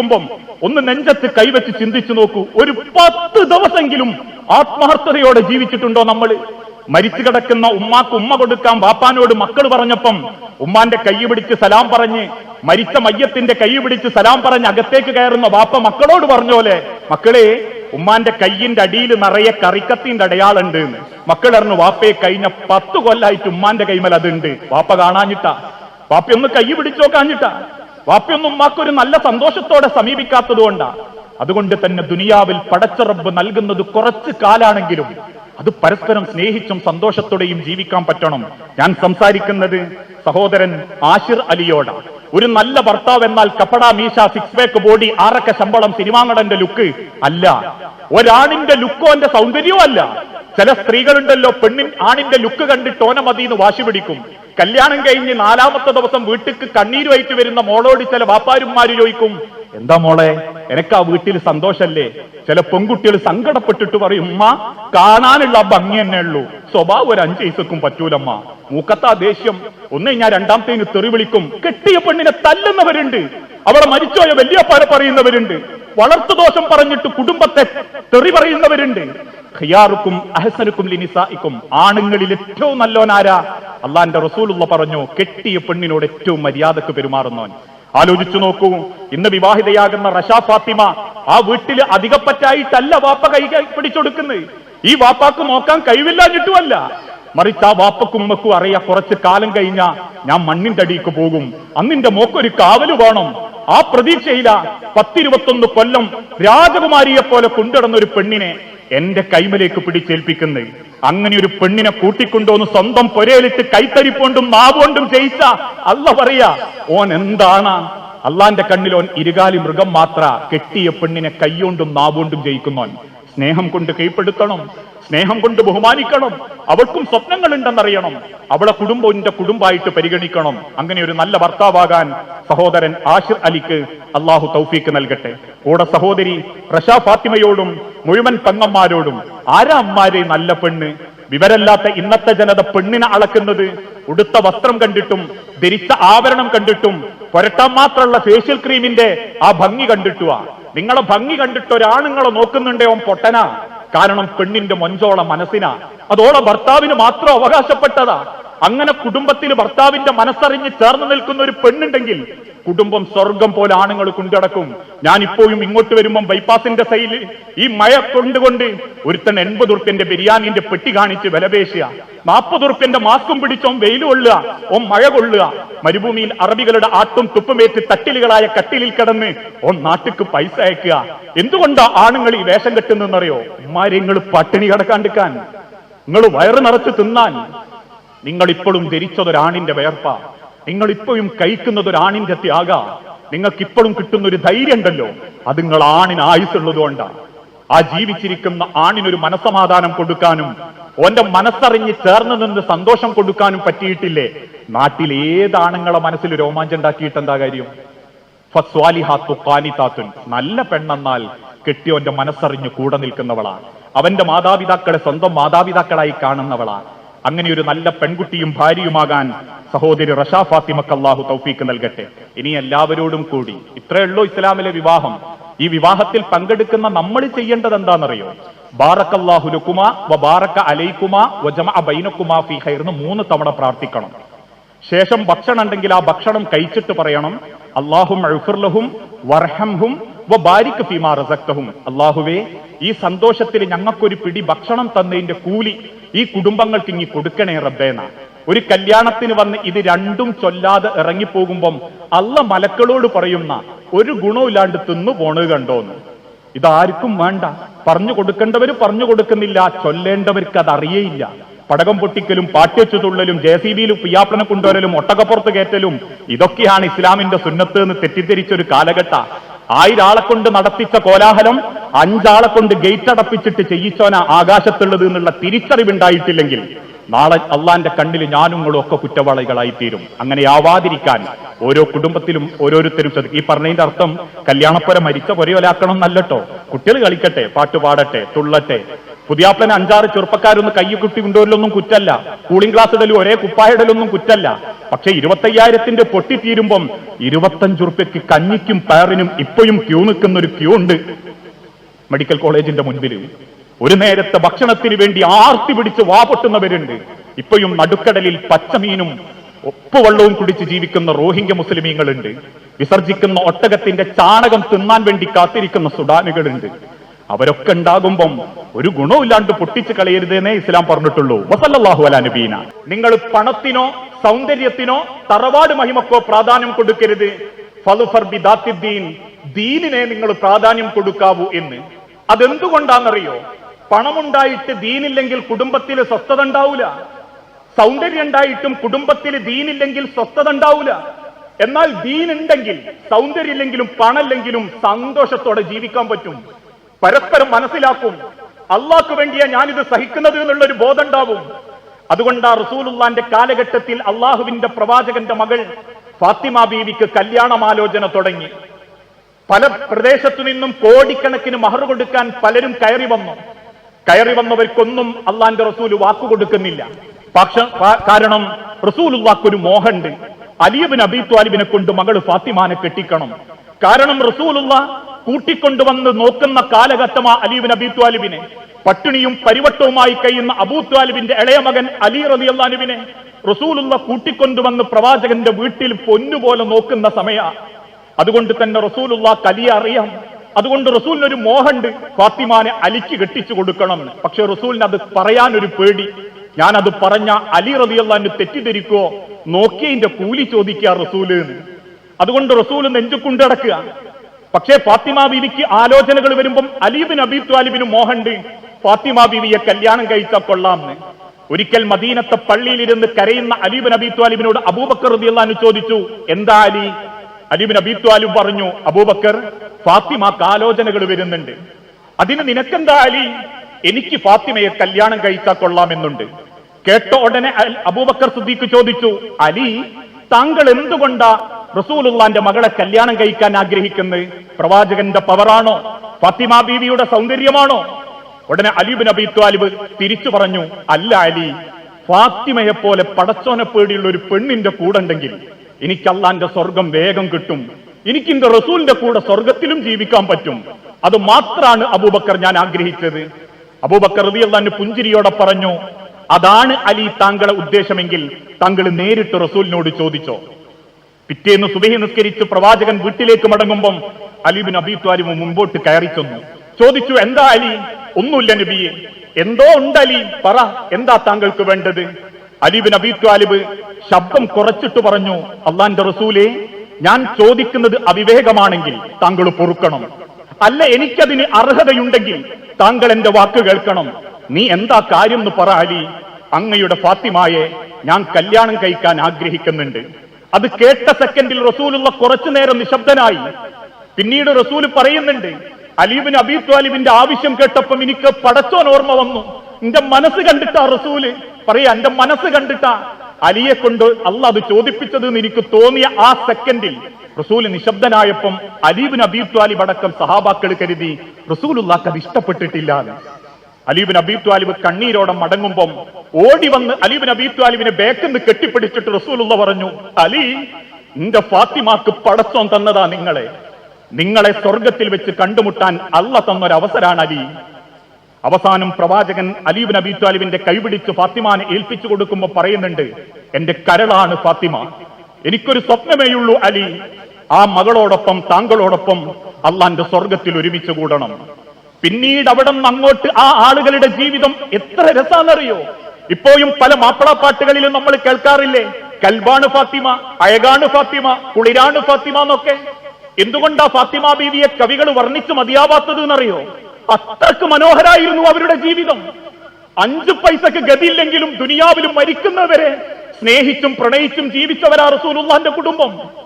ുമ്പം ഒന്ന് നെഞ്ചത്ത് കൈവച്ച് ചിന്തിച്ചു നോക്കൂ. ഒരു പത്ത് ദിവസമെങ്കിലും ആത്മാർത്ഥതയോടെ ജീവിച്ചിട്ടുണ്ടോ നമ്മൾ? മരിച്ചു കിടക്കുന്ന ഉമ്മാക്ക് ഉമ്മ കൊടുക്കാൻ വാപ്പാനോട് മക്കൾ പറഞ്ഞപ്പം ഉമ്മാന്റെ കൈ പിടിച്ച് സലാം പറഞ്ഞ് മരിച്ച മയ്യത്തിന്റെ കൈ പിടിച്ച് സലാം പറഞ്ഞ് അകത്തേക്ക് കയറുന്ന വാപ്പ മക്കളോട് പറഞ്ഞോലെ മക്കളെ ഉമ്മാന്റെ കയ്യിന്റെ അടിയിൽ നിറയെ കറിക്കത്തിന്റെ അടയാളുണ്ട് മക്കൾ അറിഞ്ഞു വാപ്പയെ കഴിഞ്ഞ പത്ത് കൊല്ലായിട്ട് ഉമ്മാന്റെ കൈമൽ അതുണ്ട്. വാപ്പ കാണാഞ്ഞിട്ടാ. വാപ്പയൊന്ന് കൈ പിടിച്ചോ കാഞ്ഞിട്ടാ വാപ്പയൊന്നും ഉമ്മാക്കൊരു നല്ല സന്തോഷത്തോടെ സമീപിക്കാത്തത് കൊണ്ടാണ് അതുകൊണ്ട് തന്നെ ദുനിയാവിൽ പടച്ചറബ് നൽകുന്നത് കുറച്ച് കാലാണെങ്കിലും അത് പരസ്പരം സ്നേഹിച്ചും സന്തോഷത്തോടെയും ജീവിക്കാൻ പറ്റണം. ഞാൻ സംസാരിക്കുന്നത് സഹോദരൻ ആഷിർ അലിയോടാണ് ഒരു നല്ല ഭർത്താവ് എന്നാൽ കപ്പട മീശ സിക്സ് പേക്ക് ബോഡി ആറക്ക ശമ്പളം സിനിമാങ്ങടന്റെ ലുക്ക് അല്ല. ഒരാണിന്റെ ലുക്കോ എന്റെ സൗന്ദര്യവും അല്ല ചില സ്ത്രീകളുണ്ടല്ലോ പെണ്ണിൻ ആണിന്റെ ലുക്ക് കണ്ടിട്ട് ഓനമതിന്ന് വാശി പിടിക്കും. കല്യാണം കഴിഞ്ഞ് നാലാമത്തെ ദിവസം വീട്ടിക്ക് കണ്ണീരുമായിട്ട് വരുന്ന മോളോട് ചില വാപ്പാരുമാര് ചോദിക്കും എന്താ മോളെ എനക്ക് ആ വീട്ടിൽ സന്തോഷല്ലേ? ചില പെൺകുട്ടികൾ സങ്കടപ്പെട്ടിട്ട് പറയും ഉമ്മ കാണാനുള്ള ഭംഗി തന്നെ ഉള്ളൂ. സ്വഭാവം ഒരു അഞ്ച് വയസ്സക്കും പറ്റൂലമ്മ. മൂക്കത്താ ദേഷ്യം. ഒന്ന് ഞാൻ രണ്ടാമത്തേന് തെറി വിളിക്കും. കെട്ടിയ പെണ്ണിനെ തല്ലുന്നവരുണ്ട്. അവളെ മരിച്ചോയ വലിയപ്പാരെ പറയുന്നവരുണ്ട്. വളർത്തു ദോഷം പറഞ്ഞിട്ട് കുടുംബത്തെ തെറി പറയുന്നവരുണ്ട്. ഖിയാറുക്കും അഹസനുക്കും ലിനിസായിക്കും ആണുങ്ങളിൽ ഏറ്റവും നല്ലോനാരാ? അള്ളാന്റെ റസൂലുള്ള പറഞ്ഞു കെട്ടിയ പെണ്ണിനോട് ഏറ്റവും മര്യാദയ്ക്ക് പെരുമാറുന്നവൻ. ആലോചിച്ചു നോക്കൂ ഇന്ന് വിവാഹിതയാകുന്ന റഷാ ഫാത്തിമ ആ വീട്ടിൽ അധികപ്പറ്റായിട്ടല്ല വാപ്പ കൈ പിടിച്ചൊടുക്കുന്നത് ഈ വാപ്പാക്ക് നോക്കാൻ കഴിവില്ലാഞ്ഞിട്ടുമല്ല. മറിച്ച് ആ വാപ്പക്കും ഉമ്മക്കും അറിയാം കുറച്ച് കാലം കഴിഞ്ഞാ ഞാൻ മണ്ണിന്റെ അടിക്ക് പോകും. അന്നിന്റെ മോക്കൊരു കാവൽ വേണം. ആ പ്രതീക്ഷയില പത്തിരുപത്തൊന്ന് കൊല്ലം രാജകുമാരിയെ പോലെ കൊണ്ടുവന്ന ഒരു പെണ്ണിനെ എന്റെ കൈമലേക്ക് പിടിച്ചേൽപ്പിക്കുന്നത് അങ്ങനെ ഒരു പെണ്ണിനെ കൂട്ടിക്കൊണ്ടുവന്ന് സ്വന്തം പൊരയിലിട്ട് കൈത്തരിപ്പോണ്ടും നാവുകൊണ്ടും ജയിച്ച അല്ല പറയാ ഓൻ എന്താണ്? അള്ളാന്റെ കണ്ണിൽ ഓൻ ഇരുകാലി മൃഗം മാത്ര കെട്ടിയ പെണ്ണിനെ കൈയോണ്ടും നാവുകൊണ്ടും ജയിക്കുന്നോൻ. സ്നേഹം കൊണ്ട് കീഴ്പ്പെടുത്തണം സ്നേഹം കൊണ്ട് ബഹുമാനിക്കണം. അവൾക്കും സ്വപ്നങ്ങൾ ഉണ്ടെന്നറിയണം അവളെ കുടുംബത്തിന്റെ കുടുംബമായിട്ട് പരിഗണിക്കണം. അങ്ങനെ ഒരു നല്ല ഭർത്താവാകാൻ സഹോദരൻ ആഷിർ അലിക്ക് അള്ളാഹു തൗഫീക്ക് നൽകട്ടെ. കൂടെ സഹോദരി റഷാ ഫാത്തിമയോടും മുഴുവൻ പെങ്ങന്മാരോടും ആരാ അമ്മാരെ നല്ല പെണ്ണ്? വിവരല്ലാത്ത ഇന്നത്തെ ജനത പെണ്ണിനെ അളക്കുന്നത് ഉടുത്ത വസ്ത്രം കണ്ടിട്ടും ധരിച്ച ആവരണം കണ്ടിട്ടും പുരട്ടാൻ മാത്രമുള്ള ഫേഷ്യൽ ക്രീമിന്റെ ആ ഭംഗി കണ്ടിട്ടുവാ. നിങ്ങളെ ഭംഗി കണ്ടിട്ട് ഒരാണുങ്ങളെ നോക്കുന്നുണ്ടേ ഓൻ പൊട്ടന. കാരണം പെണ്ണിന്റെ മൊഞ്ചോള മനസ്സിനാ. അതോളെ ഭർത്താവിന് മാത്രം അവകാശപ്പെട്ടതാ. അങ്ങനെ കുടുംബത്തിൽ ഭർത്താവിന്റെ മനസ്സറിഞ്ഞ് ചേർന്ന് നിൽക്കുന്ന ഒരു പെണ്ണുണ്ടെങ്കിൽ കുടുംബം സ്വർഗം പോലെ ആണുങ്ങൾ കൊണ്ടടക്കും ഞാൻ ഇപ്പോഴും ഇങ്ങോട്ട് വരുമ്പം ബൈപ്പാസിന്റെ സൈഡിൽ ഈ മഴ കൊണ്ടുകൊണ്ട് ഒരുത്തൻ എൺപത് ഉറുപ്പ്യന്റെ ബിരിയാണിന്റെ പെട്ടി കാണിച്ച് വിലപേശുക. നാൽപ്പത് ഉറുപ്പ്യന്റെ മാസ്കും പിടിച്ചോം വെയിൽ കൊള്ളുക. ഓം മഴ കൊള്ളുക. മരുഭൂമിയിൽ അറബികളുടെ ആട്ടും തുപ്പുമേറ്റ് തട്ടിലുകളായ കട്ടിലിൽ കിടന്ന് ഓം നാട്ടിക്ക് പൈസ അയക്കുക. എന്തുകൊണ്ടാ ആണുങ്ങൾ ഈ വേഷം കെട്ടുന്നറിയോ മാര്യങ്ങൾ പട്ടിണി കിടക്കാണ്ടിക്കാൻ നിങ്ങൾ വയറ് നിറച്ച് തിന്നാൻ. നിങ്ങൾ ഇപ്പോഴും ധരിച്ചതൊരാണിന്റെ വേർപ്പ. നിങ്ങൾ ഇപ്പോഴും കഴിക്കുന്നത് ഒരാണിന്റെ ത്യാഗ നിങ്ങൾക്ക് ഇപ്പോഴും കിട്ടുന്ന ഒരു ധൈര്യം ഉണ്ടല്ലോ അത് നിങ്ങൾ ആണിന് ആയുസുള്ളത് കൊണ്ടാണ് ആ ജീവിച്ചിരിക്കുന്ന ആണിനൊരു മനസമാധാനം കൊടുക്കാനും ഓന്റെ മനസ്സറിഞ്ഞ് ചേർന്ന് നിന്ന് സന്തോഷം കൊടുക്കാനും പറ്റിയിട്ടില്ലേ? നാട്ടിൽ ഏതാണുങ്ങളെ മനസ്സിൽ രോമാഞ്ചം ഉണ്ടാക്കിയിട്ട് എന്താ കാര്യം? ഫസ്വാലിഹാത്തു നല്ല പെണ്ണെന്നാൽ കെട്ടിയോന്റെ മനസ്സറിഞ്ഞ് കൂടെ നിൽക്കുന്നവളാണ് അവന്റെ മാതാപിതാക്കളെ സ്വന്തം മാതാപിതാക്കളായി കാണുന്നവളാണ് അങ്ങനെ ഒരു നല്ല പെൺകുട്ടിയും ഭാര്യയുമാകാൻ സഹോദരി റഷാ ഫാത്തിമക്ക് അള്ളാഹു തൗഫീക്ക് നൽകട്ടെ. ഇനി എല്ലാവരോടും കൂടി ഇത്രയേ ഉള്ളൂ ഇസ്ലാമിലെ വിവാഹം. ഈ വിവാഹത്തിൽ പങ്കെടുക്കുന്ന നമ്മൾ ചെയ്യേണ്ടത് എന്താണെന്നറിയോ? ബാറക്കല്ലാഹു ലുക്കുമ വ മൂന്ന് തവണ പ്രാർത്ഥിക്കണം. ശേഷം ഭക്ഷണം ഉണ്ടെങ്കിൽ ആ ഭക്ഷണം കഴിച്ചിട്ട് പറയണം. അള്ളാഹും അഴുഫുർലഹും വർഹംഹും വ ബാരിക് ഫീമാ റസക്തഹും അള്ളാഹുവേ ഈ സന്തോഷത്തിൽ ഞങ്ങൾക്കൊരു പിടി ഭക്ഷണം തന്നതിന്റെ കൂലി ഈ കുടുംബങ്ങൾക്ക് ഇനി കൊടുക്കണേ റബ്ബേന ഒരു കല്യാണത്തിന് വന്ന് ഇത് രണ്ടും ചൊല്ലാതെ ഇറങ്ങിപ്പോകുമ്പം അല്ല മലക്കളോട് പറയുന്ന ഒരു ഗുണമില്ലാണ്ട് തിന്നു പോണത് കണ്ടോന്ന്. ഇതാർക്കും വേണ്ട. പറഞ്ഞു കൊടുക്കേണ്ടവർ പറഞ്ഞു കൊടുക്കുന്നില്ല. ചൊല്ലേണ്ടവർക്ക് അത് അറിയേയില്ല. പടകം പൊട്ടിക്കലും പാട്ടിയച്ചു തുള്ളലും ജെ സി ബിയിലും പിയാപ്പനെ കൊണ്ടുവരലും ഒട്ടകപ്പുറത്ത് കയറ്റലും ഇതൊക്കെയാണ് ഇസ്ലാമിന്റെ സുന്നത്ത് എന്ന് തെറ്റിദ്ധരിച്ചൊരു കാലഘട്ട. ആയിരാളെ കൊണ്ട് നടത്തിച്ച കോലാഹലം അഞ്ചാളെ കൊണ്ട് ഗേറ്റ് അടപ്പിച്ചിട്ട് ചെയ്യിച്ചോന ആകാശത്തുള്ളത് എന്നുള്ള തിരിച്ചറിവുണ്ടായിട്ടില്ലെങ്കിൽ. നാളെ അള്ളാന്റെ കണ്ണിൽ ഞാനും ഒക്കെ കുറ്റവാളികളായി തീരും അങ്ങനെ ആവാതിരിക്കാൻ ഓരോ കുടുംബത്തിലും ഓരോരുത്തരും ശ്രദ്ധിക്കും ഈ പറഞ്ഞതിന്റെ അർത്ഥം കല്യാണപ്പുര മരിച്ച പൊരയൊലാക്കണം എന്നല്ലട്ടോ. കുട്ടികൾ കളിക്കട്ടെ പാട്ട് പാടട്ടെ തുള്ളട്ടെ. പുതിയാപ്പന അഞ്ചാറ് ചെറുപ്പക്കാരൊന്ന് കൈ കുട്ടി കൊണ്ടുവരലൊന്നും കുറ്റല്ല. കൂളിംഗ് ഗ്ലാസ് ഇടലും ഒരേ കുപ്പായിടലൊന്നും കുറ്റല്ല. പക്ഷെ ഇരുപത്തയ്യായിരത്തിന്റെ പൊട്ടിത്തീരുമ്പം ഇരുപത്തഞ്ചു റുപ്യക്ക് കഞ്ഞിക്കും പയറിനും ഇപ്പോഴും ക്യൂ നിൽക്കുന്ന ഒരു ക്യൂ ഉണ്ട്. മെഡിക്കൽ കോളേജിന്റെ മുൻപിൽ ഒരു നേരത്തെ ഭക്ഷണത്തിന് വേണ്ടി ആർത്തി പിടിച്ച് വാപൊട്ടുന്നവരുണ്ട്. ഇപ്പോഴും നടുക്കടലിൽ പച്ചമീനും ഉപ്പുവെള്ളവും കുടിച്ച് ജീവിക്കുന്ന റോഹിംഗ്യ മുസ്ലിമീങ്ങളുണ്ട്. വിസർജിക്കുന്ന ഒട്ടകത്തിന്റെ ചാണകം തിന്നാൻ വേണ്ടി കാത്തിരിക്കുന്ന സുഡാനുകളുണ്ട്. അവരൊക്കെ ഉണ്ടാകുമ്പം ഒരു ഗുണമില്ലാണ്ട് പൊട്ടിച്ച് കളയരുതെന്നേ ഇസ്ലാം പറഞ്ഞിട്ടുള്ളൂ. വസല്ലാഹു അല നബീന. നിങ്ങൾ പണത്തിനോ സൗന്ദര്യത്തിനോ തറവാട് മഹിമക്കോ പ്രാധാന്യം കൊടുക്കരുത്. ഫലുഫർ ബി ദാത്തിദ്ദീൻ. ദീനിനെ നിങ്ങൾ പ്രാധാന്യം കൊടുക്കാവൂ എന്ന്. അതെന്തുകൊണ്ടാണെന്നറിയോ? പണമുണ്ടായിട്ട് ദീനില്ലെങ്കിൽ കുടുംബത്തിൽ സ്വസ്ഥത ഉണ്ടാവൂല സൗന്ദര്യം ഉണ്ടായിട്ടും കുടുംബത്തിൽ ദീനില്ലെങ്കിൽ സ്വസ്ഥത ഉണ്ടാവൂല എന്നാൽ ദീൻ ദീനുണ്ടെങ്കിൽ സൗന്ദര്യമില്ലെങ്കിലും പണമില്ലെങ്കിലും സന്തോഷത്തോടെ ജീവിക്കാൻ പറ്റും. പരസ്പരം മനസ്സിലാക്കും. അള്ളാഹ്ക്ക് വേണ്ടിയാ ഞാനിത് സഹിക്കുന്നത് എന്നുള്ളൊരു ബോധം ഉണ്ടാവും അതുകൊണ്ട് ആ റസൂലുള്ളാന്റെ കാലഘട്ടത്തിൽ അള്ളാഹുവിന്റെ പ്രവാചകന്റെ മകൾ ഫാത്തിമ ബീവിക്ക് കല്യാണമാലോചന തുടങ്ങി. പല പ്രദേശത്തു നിന്നും കോടിക്കണക്കിന് മഹർ കൊടുക്കാൻ പലരും കയറി വന്നു. കയറി വന്നവർക്കൊന്നും അള്ളാന്റെ റസൂൽ വാക്കു കൊടുക്കുന്നില്ല. പക്ഷ കാരണം റസൂലുള്ളാക്കൊരു മോഹണ്ട്. അലിയബിൻ അബി ത്വാലിബിനെ കൊണ്ട് മകൾ ഫാത്തിമാനെ കെട്ടിക്കണം. കാരണം റസൂലുള്ള കൂട്ടിക്കൊണ്ടുവന്ന് നോക്കുന്ന കാലഘട്ടമാ അലീബിൻ അബി ത്വാലിബിനെ. പട്ടിണിയും പരിവട്ടവുമായി കഴിയുന്ന അബൂ ത്വാലിബിന്റെ ഇളയ മകൻ അലി റബി അള്ളാനുവിനെ റസൂലുള്ള കൂട്ടിക്കൊണ്ടുവന്ന് പ്രവാചകന്റെ വീട്ടിൽ പൊന്നുപോലെ നോക്കുന്ന സമയ. അതുകൊണ്ട് തന്നെ റസൂലുള്ള കലിയ അറിയാം. അതുകൊണ്ട് റസൂലിന് ഒരു മോഹണ്ട് ഫാത്തിമാനെ അലിക്ക് കെട്ടിച്ചു കൊടുക്കണം. പക്ഷെ റസൂലിന് അത് പറയാനൊരു പേടി. അത് പറഞ്ഞ അലി റബിയല്ലാന്ന് തെറ്റിദ്ധരിക്കോ നോക്കിയതിന്റെ കൂലി ചോദിക്കുക റസൂൽ അതുകൊണ്ട് റസൂൽ നെഞ്ചുകൊണ്ട് കിടക്കുക പക്ഷേ ഫാത്തിമ ബീവിക്ക് ആലോചനകൾ വരുമ്പം അലീബിൻ അബീ ത്വാലിബിന് മോഹണ്ട് ഫാത്തിമ ബീവിയെ കല്യാണം കഴിച്ചാൽ കൊള്ളാമെന്ന് ഒരിക്കൽ മദീനത്തെ പള്ളിയിലിരുന്ന് കരയുന്ന അലീബിൻ അബി ത്വാലിബിനോട് അബൂബക്കർ റബിയല്ലാന്ന് ചോദിച്ചു എന്താ അലി? അലിബിൻ അബീത്വാലും പറഞ്ഞു അബൂബക്കർ ഫാത്തിമ ആലോചനകൾ വരുന്നുണ്ട്. അതിന് നിനക്കെന്താ അലി? എനിക്ക് ഫാത്തിമയെ കല്യാണം കഴിച്ചാൽ കൊള്ളാമെന്നുണ്ട്. കേട്ട ഉടനെ അബൂബക്കർ സുദ്ദീഖ് ചോദിച്ചു അലി താങ്കൾ എന്തുകൊണ്ടാ റസൂലുള്ളാന്റെ മകളെ കല്യാണം കഴിക്കാൻ ആഗ്രഹിക്കുന്നത് പ്രവാചകന്റെ പവറാണോ? ഫാത്തിമ ബീവിയുടെ സൗന്ദര്യമാണോ? ഉടനെ അലീബിൻ അബി ത്വാലിബ് തിരിച്ചു പറഞ്ഞു അല്ല അലി ഫാത്തിമയെ പോലെ പടച്ചോനെ പേടിയുള്ള ഒരു പെണ്ണിന്റെ കൂടെ ഉണ്ടെങ്കിൽ എനിക്ക് അള്ളാന്റെ സ്വർഗം വേഗം കിട്ടും. എനിക്ക് എന്റെ റസൂലിന്റെ കൂടെ സ്വർഗത്തിലും ജീവിക്കാൻ പറ്റും. അത് മാത്രാണ് അബൂബക്കർ ഞാൻ ആഗ്രഹിച്ചത്. അബൂബക്കർ റതി അള്ളാന്റെ പുഞ്ചിരിയോടെ പറഞ്ഞു അതാണ് അലി താങ്കളെ ഉദ്ദേശമെങ്കിൽ താങ്കൾ നേരിട്ട് റസൂലിനോട് ചോദിച്ചോ. പിറ്റേന്ന് സുബഹി നിസ്കരിച്ച് പ്രവാചകൻ വീട്ടിലേക്ക് മടങ്ങുമ്പം അലിബിൻ അബി മുമ്പോട്ട് കയറി ചെന്നു. ചോദിച്ചു എന്താ അലി? ഒന്നുമില്ല നബിയെ. എന്തോ ഉണ്ട് അലി? പറ. എന്താ താങ്കൾക്ക് വേണ്ടത്? അലിബിൻ അബി ത്വാലിബ് ശബ്ദം കുറച്ചിട്ട് പറഞ്ഞു അള്ളാന്റെ റസൂലെ ഞാൻ ചോദിക്കുന്നത് അവിവേകമാണെങ്കിൽ താങ്കൾ പൊറുക്കണം. അല്ല എനിക്കതിന് അർഹതയുണ്ടെങ്കിൽ താങ്കൾ എന്റെ വാക്ക് കേൾക്കണം. നീ എന്താ കാര്യം എന്ന് പറ അലി. അങ്ങയുടെ ഫാത്തിമായെ ഞാൻ കല്യാണം കഴിക്കാൻ ആഗ്രഹിക്കുന്നുണ്ട്. അത് കേട്ട സെക്കൻഡിൽ റസൂലുള്ള കുറച്ചു നേരം നിശബ്ദനായി. പിന്നീട് റസൂൽ പറയുന്നുണ്ട് അലീബിൻ അബീ ത്വാലിബിന്റെ ആവശ്യം കേട്ടപ്പം എനിക്ക് പടച്ചോൻ ഓർമ്മ വന്നു. എന്റെ മനസ്സ് കണ്ടിട്ടാ റസൂൽ പറയാ എന്റെ മനസ്സ് കണ്ടിട്ട. അലിയെ കൊണ്ട് അല്ല അത് ചോദിപ്പിച്ചത് എന്ന് എനിക്ക് തോന്നിയ ആ സെക്കൻഡിൽ റസൂൽ നിശബ്ദനായപ്പം അലീബിൻ അബീ ത്വാലിബ് അടക്കം സഹാബാക്കൾ കരുതി റസൂലുള്ളാക്ക് അത് ഇഷ്ടപ്പെട്ടിട്ടില്ല. അലീബിൻ അബീ ത്വാലിബ് കണ്ണീരോടെ മടങ്ങുമ്പം ഓടി വന്ന് അലീബിൻ അബീ ത്വാലിബിനെ ബേക്കെന്ന് കെട്ടിപ്പിടിച്ചിട്ട് റസൂലുള്ള പറഞ്ഞു അലി നിന്റെ ഫാത്തിമാക്ക് പടച്ചോൻ തന്നതാ നിങ്ങളെ. നിങ്ങളെ സ്വർഗത്തിൽ വെച്ച് കണ്ടുമുട്ടാൻ അല്ല തന്നൊരവസരാണ് അലി. അവസാനം പ്രവാചകൻ അലീബ് നബി ത്വാലിബിന്റെ കൈപിടിച്ച് ഫാത്തിമാനെ ഏൽപ്പിച്ചു കൊടുക്കുമ്പോൾ പറയുന്നുണ്ട് എന്റെ കരളാണ് ഫാത്തിമ. എനിക്കൊരു സ്വപ്നമേയുള്ളൂ അലി. ആ മകളോടൊപ്പം താങ്കളോടൊപ്പം അള്ളാന്റെ സ്വർഗത്തിൽ ഒരുമിച്ച് കൂടണം. പിന്നീട് അവിടെ നിന്ന് അങ്ങോട്ട് ആ ആളുകളുടെ ജീവിതം എത്ര രസാന്നറിയോ? ഇപ്പോഴും പല മാപ്പിളപ്പാട്ടുകളിലും നമ്മൾ കേൾക്കാറില്ലേ കൽബാണ് ഫാത്തിമ അഴകാണ് ഫാത്തിമ കുളിരാണ് ഫാത്തിമ എന്നൊക്കെ. എന്തുകൊണ്ടാ ഫാത്തിമ ബീവിയെ കവികൾ വർണിച്ച് മതിയാവാത്തത് എന്നറിയോ? അത്രയ്ക്ക് മനോഹരായിരുന്നു അവരുടെ ജീവിതം. അഞ്ചു പൈസക്ക് ഗതിയില്ലെങ്കിലും ദുനിയാവിലും മരിക്കുന്നവരെ സ്നേഹിച്ചും പ്രണയിച്ചും ജീവിച്ചവരാ റസൂലുള്ളാന്റെ കുടുംബം.